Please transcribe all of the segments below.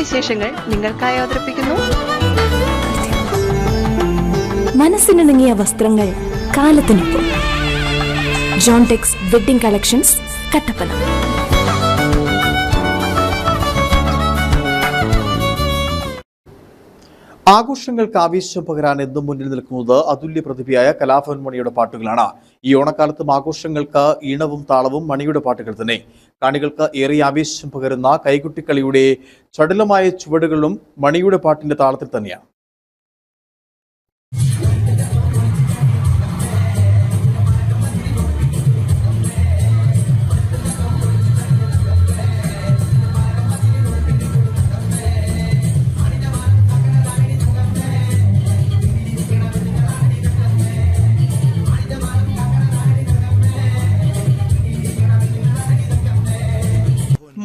ഓണവിശേഷങ്ങൾ നിങ്ങൾക്കായി അവതരിപ്പിക്കുന്നു. മനസ്സിനിണങ്ങിയ വസ്ത്രങ്ങൾ കാലത്തിനൊപ്പം. John Tex wedding collections Kattappana. ആഘോഷങ്ങൾക്ക് ആവേശം പകരാൻ എന്നും മുന്നിൽ നിൽക്കുന്നത് അതുല്യ പ്രതിഭയായ കലാഭവൻ മണിയുടെ പാട്ടുകളാണ്. ഈ ഓണക്കാലത്തും ആഘോഷങ്ങൾക്ക് ഈണവും താളവും മണിയുടെ പാട്ടുകൾ തന്നെ. കാണികൾക്ക് ഏറെ ആവേശം പകരുന്ന കൈകുട്ടിക്കളിയുടെ ചടുലമായ ചുവടുകളും മണിയുടെ പാട്ടിന്റെ താളത്തിൽ തന്നെയാണ്.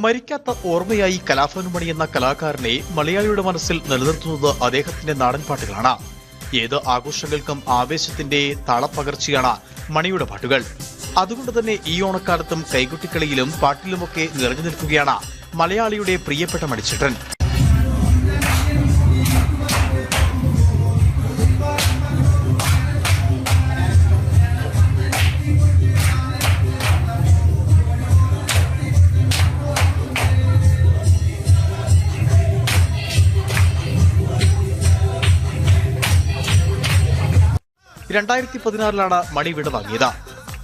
മരിക്കാത്ത ഓർമ്മയായി കലാഭവൻമണി എന്ന കലാകാരനെ മലയാളിയുടെ മനസ്സിൽ നിലനിർത്തുന്നത് അദ്ദേഹത്തിന്റെ നാടൻ പാട്ടുകളാണ്. ഏത് ആഘോഷങ്ങൾക്കും ആവേശത്തിന്റെ താളപ്പകർച്ചയാണ് മണിയുടെ പാട്ടുകൾ. അതുകൊണ്ട് തന്നെ ഈ ഓണക്കാലത്തും കൈകുട്ടിക്കളിയിലും പാട്ടിലുമൊക്കെ നിറഞ്ഞു നിൽക്കുകയാണ് മലയാളിയുടെ പ്രിയപ്പെട്ട മണിച്ചേട്ടൻ. രണ്ടായിരത്തി പതിനാറിലാണ് മണി വിട വാങ്ങിയത്.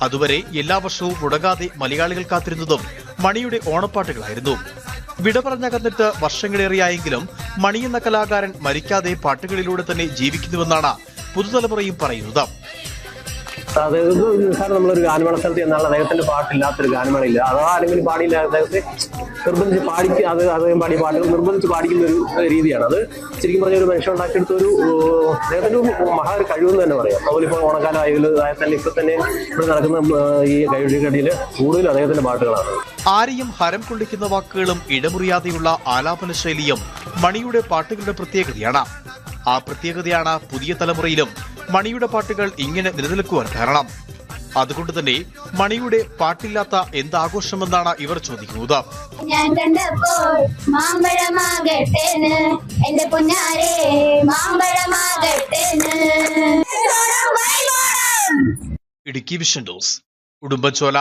അതുവരെ എല്ലാ വർഷവും മുടങ്ങാതെ മലയാളികൾ കാത്തിരുന്നതും മണിയുടെ ഓണപ്പാട്ടുകളായിരുന്നു. വിട പറഞ്ഞകന്നിട്ട് വർഷങ്ങളേറെയായെങ്കിലും മണി എന്ന കലാകാരൻ മരിക്കാതെ പാട്ടുകളിലൂടെ തന്നെ ജീവിക്കുന്നുവെന്നാണ് പുതുതലമുറയും പറയുന്നത്. അതായത് സാർ നമ്മളൊരു ഗാനമേള സ്ഥലത്ത് എന്നാൽ അദ്ദേഹത്തിന്റെ പാട്ടില്ലാത്തൊരു ഗാനമേള ഇല്ല അഥവാ ആരെങ്കിലും പാടിയില്ല അദ്ദേഹത്തെ നിർബന്ധിച്ച് പാടിക്ക് അത് അദ്ദേഹം പാടിയ പാട്ടുകൾ നിർബന്ധിച്ച് പാടിക്കുന്ന ഒരു രീതിയാണ്. അത് ശരിക്കും പറഞ്ഞ ഒരു മനുഷ്യൻ ഉണ്ടാക്കിയെടുത്ത ഒരു അദ്ദേഹത്തിന്റെ മഹാ ഒരു കഴിവെന്ന് തന്നെ പറയാം. അതുപോലെ ഇപ്പോൾ ഓണക്കാലം ആയതിൽ തന്നെ ഇപ്പൊ തന്നെ ഇവിടെ നടക്കുന്ന ഈ കൈകടിയിൽ കൂടുതലും അദ്ദേഹത്തിന്റെ പാട്ടുകളാണ്. ആരെയും ഹരം കൊള്ളിക്കുന്ന വാക്കുകളും ഇടമുറിയാതെയുള്ള ആലാപന ശൈലിയും മണിയുടെ പാട്ടുകളുടെ പ്രത്യേകതയാണ്. ആ പ്രത്യേകതയാണ് പുതിയ തലമുറയിലും മണിയുടെ പാട്ടുകൾ ഇങ്ങനെ നിലനിൽക്കുവാൻ കാരണം. അതുകൊണ്ട് തന്നെ മണിയുടെ പാട്ടില്ലാത്ത എന്താഘോഷമെന്നാണ് ഇവർ ചോദിക്കുന്നത്. ഞാൻ കണ്ടപ്പോൾ എന്റെ പൊന്നാരെ ഇടുക്കി വിഷൻ ഡോസ് ഉടുമ്പൻചോല.